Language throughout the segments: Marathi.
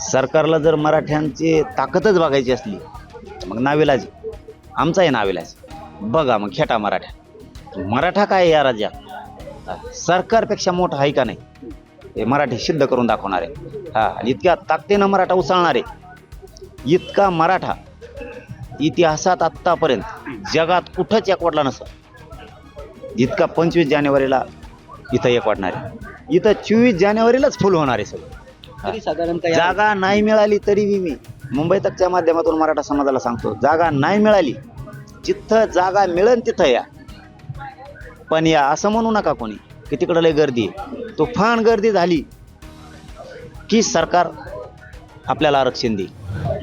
सरकारला जर मराठ्यांची ताकदच बघायची असली तर मग नाविलाज आमचा आहे नाविलाज. बघा मग खेटा मराठा मराठा काय आहे या राज्यात? सरकारपेक्षा मोठा आहे का नाही? हे मराठी सिद्ध करून दाखवणार आहे. हा आणि इतक्या ताकदीनं मराठा उसळणार आहे. इतका मराठा इतिहासात आत्तापर्यंत जगात कुठंच एकवटला नसं इतका पंचवीस जानेवारीला इथं एकवटणार आहे. इथं चोवीस जानेवारीलाच फुल होणार आहे सगळं. तरी साधारणतः या- जागा नाही मिळाली तरी बी मी मुंबई तकच्या माध्यमातून मराठा समाजाला सांगतो जागा नाही मिळाली जिथं जागा मिळेल तिथं या. पण या असं म्हणू नका कोणी की तिकडं लय गर्दी आहे. तुफान गर्दी झाली की सरकार आपल्याला आरक्षण देईल.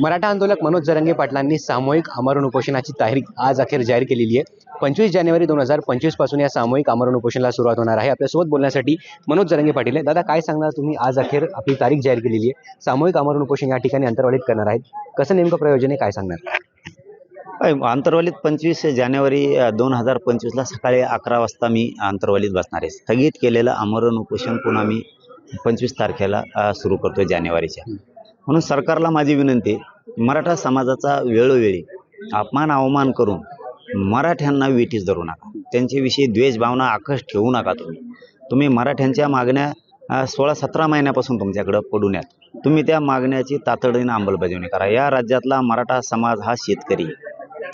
मराठा आंदोलक मनोज जरंगे पाटलांनी सामूहिक आमरण उपोषणाची तारीख आज अखेर जाहीर केलेली आहे. पंचवीस जानेवारी दोन हजार पंचवीसपासून या सामूहिक आमरण उपोषणाला सुरुवात होणार आहे. आपल्यासोबत बोलण्यासाठी मनोज जरंगे पाटील आहे दादा काय सांगणार तुम्ही? आज अखेर आपली तारीख जाहीर केलेली आहे. सामूहिक आमरण उपोषण या ठिकाणी अंतर्वाढीत करणार आहेत. कसं नेमकं प्रयोजन आहे? काय सांगणार? अय, आंतरवालीत पंचवीस जानेवारी दोन हजार पंचवीसला सकाळी अकरा वाजता मी आंतरवालीत बसणार आहे. स्थगित केलेलं आमरण उपोषण पुन्हा मी पंचवीस तारखेला अ, सुरू करतोय जानेवारीच्या. म्हणून सरकारला माझी विनंती मराठा समाजाचा वेळोवेळी अपमान अवमान करून मराठ्यांना वेठीस धरू नका. त्यांच्याविषयी द्वेष भावना आकश ठेवू नका तुम्ही. तुम्ही मराठ्यांच्या मागण्या सोळा सतरा महिन्यापासून तुमच्याकडं पडून यात तुम्ही त्या मागण्याची तातडीनं अंमलबजावणी करा. या राज्यातला मराठा समाज हा शेतकरी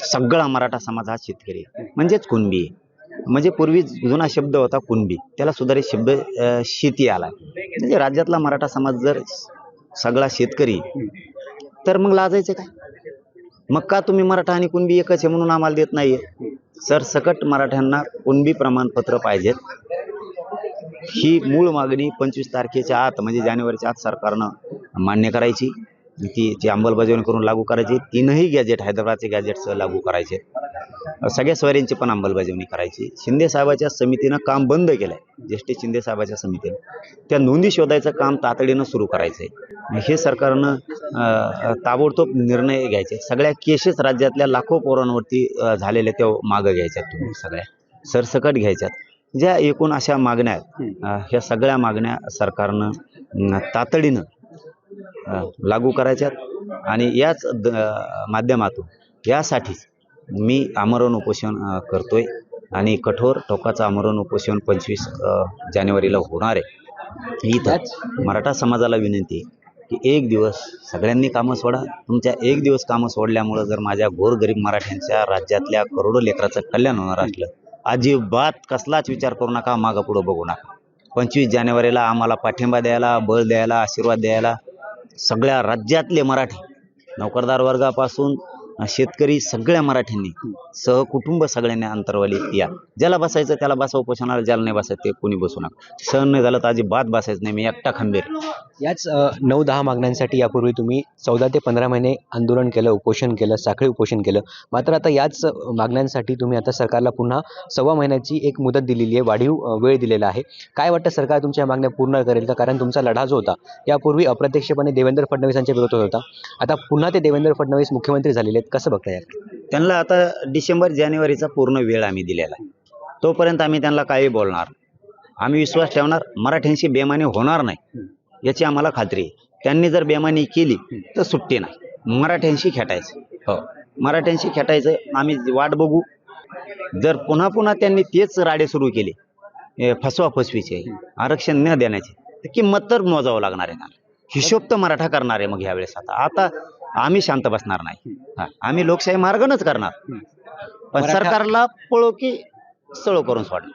सगळा मराठा समाज हा शेतकरी म्हणजेच कुणबी म्हणजे पूर्वी जुना शब्द होता कुणबी. त्याला सुधारित शब्द शेती आला. म्हणजे राज्यातला मराठा समाज जर सगळा शेतकरी तर मग लाजायचं काय? मग का तुम्ही मराठा आणि कुणबी एकच आहे म्हणून आम्हाला देत नाहीये? सर सकट मराठ्यांना कुणबी प्रमाणपत्र पाहिजेत. ही मूळ मागणी पंचवीस तारखेच्या आत म्हणजे जानेवारीच्या आत सरकारनं मान्य करायची. ती ती अंमलबजावणी करून लागू करायची. तीनही गॅजेट हैदराबादचे गॅजेट्स लागू करायचे. सगळ्या स्वाऱ्यांची पण अंमलबजावणी करायची. शिंदे साहेबाच्या समितीनं काम बंद केलंय. ज्येष्ठ शिंदे साहेबाच्या समितीनं. त्या नोंदी शोधायचं काम तातडीनं सुरू करायचं आहे हे सरकारनं ताबडतोब निर्णय घ्यायचे. सगळ्या केसेस राज्यातल्या लाखो पोरांवरती झालेल्या त्या मागं घ्यायच्यात तुम्ही सगळ्या. सरसकट घ्यायच्यात. ज्या एकूण अशा मागण्या आहेत ह्या सगळ्या मागण्या सरकारनं तातडीनं लागू करायच्यात. आणि याच द- माध्यमातून यासाठीच मी आमरण उपोषण अं, करतोय आणि कठोर टोकाचं आमरण उपोषण पंचवीस जानेवारीला होणार आहे. इथं मराठा समाजाला विनंती आहे की एक दिवस सगळ्यांनी कामं सोडा. तुमच्या एक दिवस कामं सोडल्यामुळं जर माझ्या गोरगरीब मराठ्यांच्या राज्यातल्या करोडो लेकराचं कल्याण होणार असलं अजिबात कसलाच विचार करू नका मागं पुढं बघू नका. पंचवीस जानेवारीला आम्हाला पाठिंबा द्यायला बळ द्यायला आशीर्वाद द्यायला सगळ्या राज्यातले मराठी नोकरदार वर्गापासून शेतकरी सगळ्या मराठ्यांनी सहकुटुंब सगळ्यांनी अंतरवाली या. ज्याला बसायचं त्याला बसा उपोषणाला ज्याला नाही बसायचं ते कोणी बसू नका. सहन नाही झालं तर अजिबात बसायचं नाही मी एकटा खंबीर. याच नऊ दहा मागण्यांसाठी यापूर्वी तुम्ही चौदा ते पंधरा महिने आंदोलन केलं उपोषण केलं साखळी उपोषण केलं. मात्र आता याच मागण्यांसाठी तुम्ही आता सरकारला पुन्हा सव्वा महिन्याची एक मुदत दिलेली आहे वाढीव वेळ दिलेला आहे. काय वाटतं सरकार तुमच्या मागण्या पूर्ण करेल का? कारण तुमचा लढा जो होता यापूर्वी अप्रत्यक्षपणे देवेंद्र फडणवीसांच्या विरोधात होता. आता पुन्हा ते देवेंद्र फडणवीस मुख्यमंत्री झालेले आहेत. कसं बघता यार त्यांना आता डिसेंबर जानेवारीचा पूर्ण वेळ आम्ही दिलेला आहे. तोपर्यंत आम्ही त्यांना काही बोलणार आम्ही विश्वास ठेवणार मराठ्यांशी बेमानी होणार नाही. याची आम्हाला खात्री आहे. त्यांनी जर बेमानी केली तर सुट्टी नाही. मराठ्यांशी खेटायचं. हो. मराठ्यांशी खेटायचं. आम्ही वाट बघू. जर पुन्हा पुन्हा त्यांनी तेच राडे सुरू केले फसवा फसवीचे आरक्षण न देण्याचे तर किंमत तर मोजावं लागणार आहे त्यांना हिशोब तर मराठा करणार आहे मग यावेळेस आता. आता आम्ही शांत बसणार नाही. हा, आम्ही लोकशाही मार्गानच करणार. पण मराठा- सरकारला पळो की सळो करून सोडा.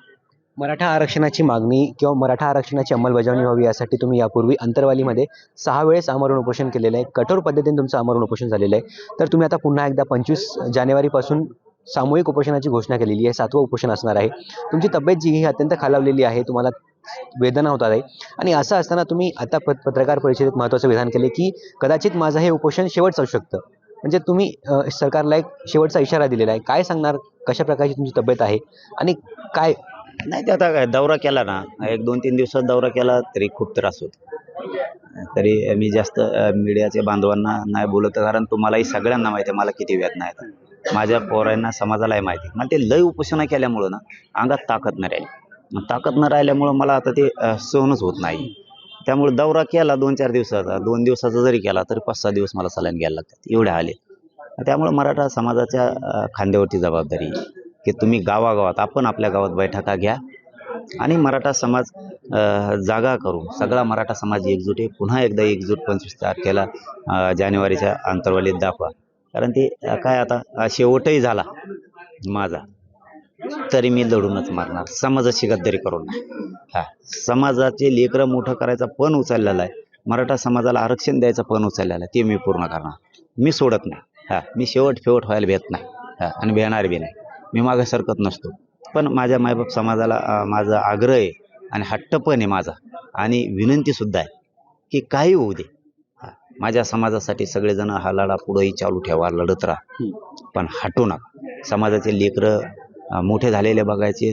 मराठा आरक्षणाची मागणी किंवा मराठा आरक्षणाची अंमलबजावणी व्हावी यासाठी तुम्ही यापूर्वी अंतरवालीमध्ये सहा वेळेस आमरण उपोषण केलेलं आहे. कठोर पद्धतीने तुमचं आमरण उपोषण झालेलं आहे. तर तुम्ही आता पुन्हा एकदा पंचवीस जानेवारीपासून सामूहिक उपोषणाची घोषणा केलेली आहे सातवं उपोषण असणार आहे. तुमची तब्येत जी ही अत्यंत खालावलेली आहे तुम्हाला वेदना होतात आहे. आणि असं असताना तुम्ही आता प पत्रकार परिषदेत महत्त्वाचं विधान केले की कदाचित माझं हे उपोषण शेवटचं असू शकतं. म्हणजे तुम्ही सरकारला एक शेवटचा इशारा दिलेला आहे. काय सांगणार? कशा प्रकारची तुमची तब्येत आहे? आणि काय? नाही ते आता काय दौरा केला ना एक दोन तीन दिवसात दौरा केला तरी खूप त्रास होतो. तरी मी जास्त मीडियाच्या बांधवांना नाही बोलत कारण तुम्हालाही सगळ्यांना माहिती आहे मला किती वेदना आहेत. माझ्या पोरांना समाजालाही माहिती मला ते लय उपोषणा केल्यामुळं ना अंगात ताकद नाही राहिली. ताकद न राहिल्यामुळं मला आता ते सहनच होत नाही. त्यामुळे दौरा केला दोन चार दिवसाचा. दोन दिवसाचा जरी केला तरी पाच सहा दिवस मला सलाईन घ्यायला लागतात. एवढे आले. त्यामुळे मराठा समाजाच्या खांद्यावरची खांद्यावरती जबाबदारी की तुम्ही गावागावात आपण आपल्या गावात बैठका घ्या आणि मराठा समाज जागा करू सगळा मराठा समाज एकजूट आहे. पुन्हा एकदा एकजूट पंचवीस तारखेला जानेवारीच्या अंतर्वालीत दाखवा. कारण ते काय आता शेवटही झाला माझा. तरी मी लढूनच मारणार. समाजाची गद्दारी करून हा. समाजाचे लेकरं मोठं करायचा पण उचललेला आहे. मराठा समाजाला आरक्षण द्यायचा पण उचललेला आहे. ते मी पूर्ण करणार. मी सोडत नाही. हा. मी शेवट फेवट व्हायला भेट नाही. हा. आणि भेणार बी नाही. मी मागे सरकत नसतो. पण माझ्या मायबाप समाजाला माझा आग्रह आहे आणि हट्ट पण आहे माझा. आणि विनंतीसुद्धा आहे की काही होऊ दे. माझ्या समाजासाठी सगळेजण हा लढा पुढेही चालू ठेवा लढत राहा. पण हटू नका. समाजाचे लेकरं मोठे झालेले बघायचे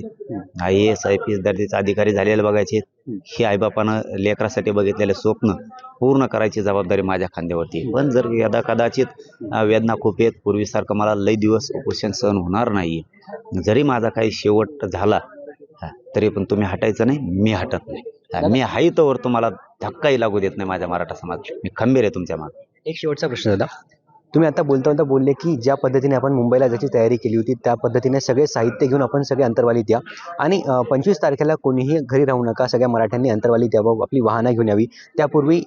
I A S I P S दर्जाचे अधिकारी झालेले बघायचे हे. आईबापानं लेकरासाठी बघितलेले स्वप्न पूर्ण करायची जबाबदारी माझ्या खांद्यावरती. पण जर यदा कदाचित वेदना खूप आहेत पूर्वीसारखं मला लई दिवस उपोषण सहन होणार नाही जरी माझा काही शेवट झाला तरी पण तुम्ही हटायचं नाही मी हटत नाही. मी हाही तोवर तुम्हाला धक्काही लागू देत नाही माझ्या मराठा समाज मी खंबीर आहे तुमच्या मागे. एक शेवटचा प्रश्न दादा. तुम्ही आता बोलता बोलता बोलले की ज्या पद्धतीने आपण मुंबईला ज्याची तयारी केली होती त्या पद्धतीने सगळे साहित्य घेऊन आपण सगळे अंतर्वालीत या. आणि पंचवीस तारखेला कोणीही घरी राहू नका सगळ्या मराठ्यांनी अंतर्वालीत यावं आपली वाहनं घेऊन यावी. त्यापूर्वी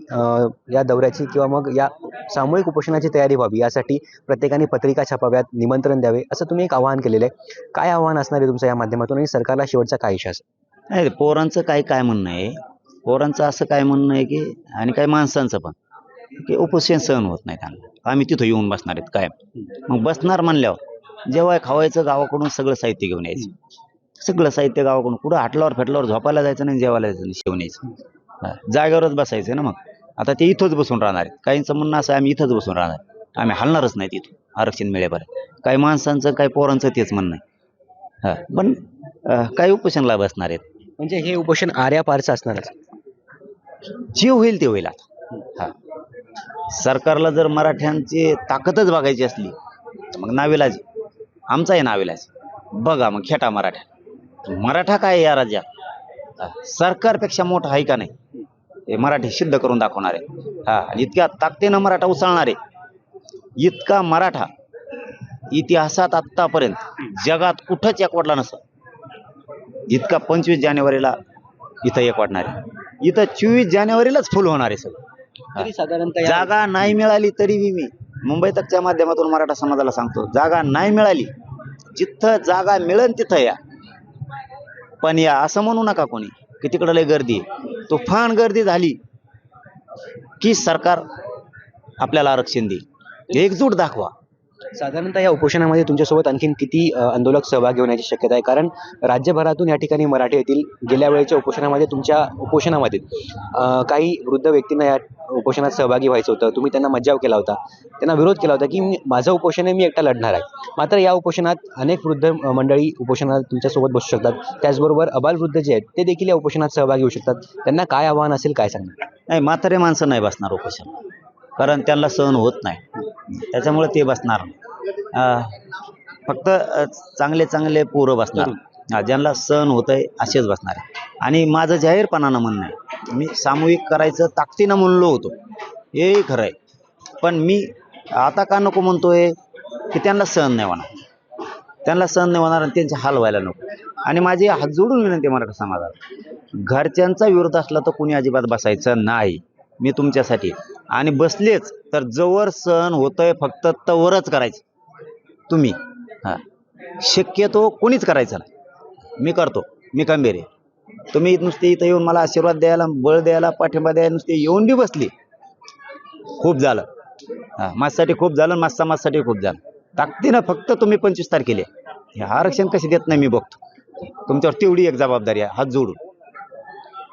या दौऱ्याची किंवा मग या सामूहिक उपोषणाची तयारी व्हावी. यासाठी प्रत्येकाने पत्रिका छापाव्यात निमंत्रण द्यावे असं तुम्ही एक आवाहन केलेलं आहे. काय आव्हान असणार आहे तुमचं या माध्यमातून आणि सरकारला शेवटचा काय इशा असेल नाही पोरांचं काय काय म्हणणं आहे? पोरांचं असं काय म्हणणं आहे की आणि काय माणसांचं पण की उपोषण सहन होत नाही त्यांना. आम्ही तिथं येऊन बसणार आहेत काय मग बसणार म्हणल्यावर जेव्हा खावायचं गावाकडून सगळं साहित्य घेऊन यायचं. सगळं साहित्य गावाकडून कुठं हाटल्यावर फेटल्यावर झोपायला जायचं नाही जेवायला जायचं नाही शेवून यायचं. जागेवरच बसायचं ना मग. आता ते इथंच बसून राहणार आहेत. काहींचं म्हणणं असं आम्ही इथंच बसून राहणार आम्ही हलणारच नाही तिथून आरक्षण मिळेपर्यंत. काही माणसांचं काही पोरांचं तेच म्हणणं आहे. हां पण काही उपोषणला बसणार आहेत. म्हणजे हे उपोषण आर्यापारचं असणारच. जे होईल ते होईल आता. हा. सरकारला जर मराठ्यांची ताकदच बघायची असली तर मग नाविलाज आमचा आहे नाविलाज. बघा मग खेटा मराठा. मराठा काय आहे या राज्यात? सरकारपेक्षा मोठा आहे का नाही? हे मराठी सिद्ध करून दाखवणार. आहे हा आणि इतक्या ताकदीनं मराठा उसळणार. आहे इतका मराठा इतिहासात आत्तापर्यंत जगात कुठंच एकवटला नसं इतका पंचवीस जानेवारीला इथं एक वाटणार आहे. इथं चोवीस जानेवारीलाच फुल होणार आहे सगळं. साधारणतः जागा नाही मिळाली तरी बी मी मुंबई तकच्या माध्यमातून मराठा समाजाला सांगतो जागा नाही मिळाली जिथं जागा मिळेल तिथं या. पण या असं म्हणू नका कोणी की तिकडं लय गर्दी आहे. तुफान गर्दी झाली की सरकार आपल्याला आरक्षण देईल. एकजूट दाखवा. साधारणतः या उपोषणामध्ये तुमच्यासोबत आणखीन किती आंदोलक सहभागी होण्याची शक्यता आहे? कारण राज्यभरातून या ठिकाणी मराठी येथील गेल्या वेळेच्या उपोषणामध्ये तुमच्या उपोषणामध्ये काही वृद्ध व्यक्तींना या उपोषणात सहभागी व्हायचं होतं. तुम्ही त्यांना मज्जाव केला होता. त्यांना विरोध केला होता की मी माझं उपोषण मी एकटा लढणार आहे. मात्र या उपोषणात अनेक वृद्ध मंडळी उपोषणात तुमच्यासोबत बसू शकतात. त्याचबरोबर अबालवृद्ध जे आहेत ते देखील या उपोषणात सहभागी होऊ शकतात. त्यांना काय आव्हान असेल काय सांगणार? नाही म्हातारे माणसं नाही बसणार उपोषण कारण त्यांना सहन होत नाही. त्याच्यामुळे ते बसणार. फक्त चांगले चांगले पोरं बसणार. ज्यांना सहन होत आहे असेच बसणार. आहे आणि माझं जाहीरपणानं म्हणणं आहे मी सामूहिक करायचं ताकदीनं म्हणलो होतो. हेही खरं आहे पण मी आता का नको म्हणतोय? की त्यांना सहन नाही होणार. त्यांना सहन नाही होणार आणि त्यांचे हाल व्हायला नको. आणि माझी हात जोडून विनंती मराठा समाजाला. घरच्यांचा विरोध असला तर कुणी अजिबात बसायचं नाही. मी तुमच्यासाठी आणि बसलेच तर जवळ सहन होतंय फक्त तवरच करायचं. तुम्ही. हां. शक्यतो कोणीच करायचं नाही. मी करतो. मी खंबीर तुम्ही नुसते इथं येऊन मला आशीर्वाद द्यायला बळ द्यायला पाठिंबा द्यायला नुसते येऊन बी बसली. खूप झालं. हां माझ्यासाठी खूप झालं माझ्या समाजासाठी खूप झालं. ताकदीनं फक्त तुम्ही पंचवीस तारखेला. हे आरक्षण कसे देत नाही मी बघतो. तुमच्यावर तेवढी एक जबाबदारी आहे. हात जोडून.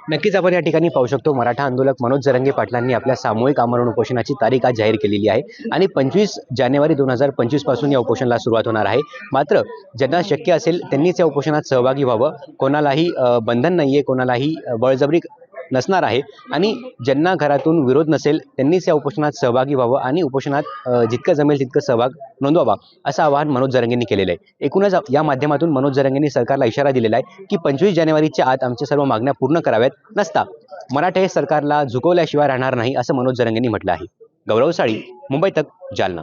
नक्कीच आपण या ठिकाणी पाहू शकतो मराठा आंदोलक मनोज जरंगे पाटलांनी आपल्या सामूहिक आमरण उपोषणाची तारीख आज जाहीर केलेली आहे. आणि पंचवीस जानेवारी दोन हजार पंचवीसपासून या उपोषणाला सुरुवात होणार आहे. मात्र ज्यांना शक्य असेल त्यांनीच या उपोषणात सहभागी व्हावं. कोणालाही बंधन नाही आहे कोणालाही बळजबरी नसणार आहे. आणि ज्यांना घरातून विरोध नसेल त्यांनीच या उपोषणात सहभागी व्हावं आणि उपोषणात जितकं जमेल तितकं सहभाग नोंदवावा असं आवाहन मनोज जरंगेंनी केलेलं आहे. एकूणच या माध्यमातून मनोज जरंगेंनी सरकारला इशारा दिलेला आहे की पंचवीस जानेवारीच्या आत आमच्या सर्व मागण्या पूर्ण कराव्यात नसता. मराठे सरकारला झुकवल्याशिवाय राहणार नाही असं मनोज जरंगेंनी म्हटलं आहे. गौरव साळी मुंबई तक जालना.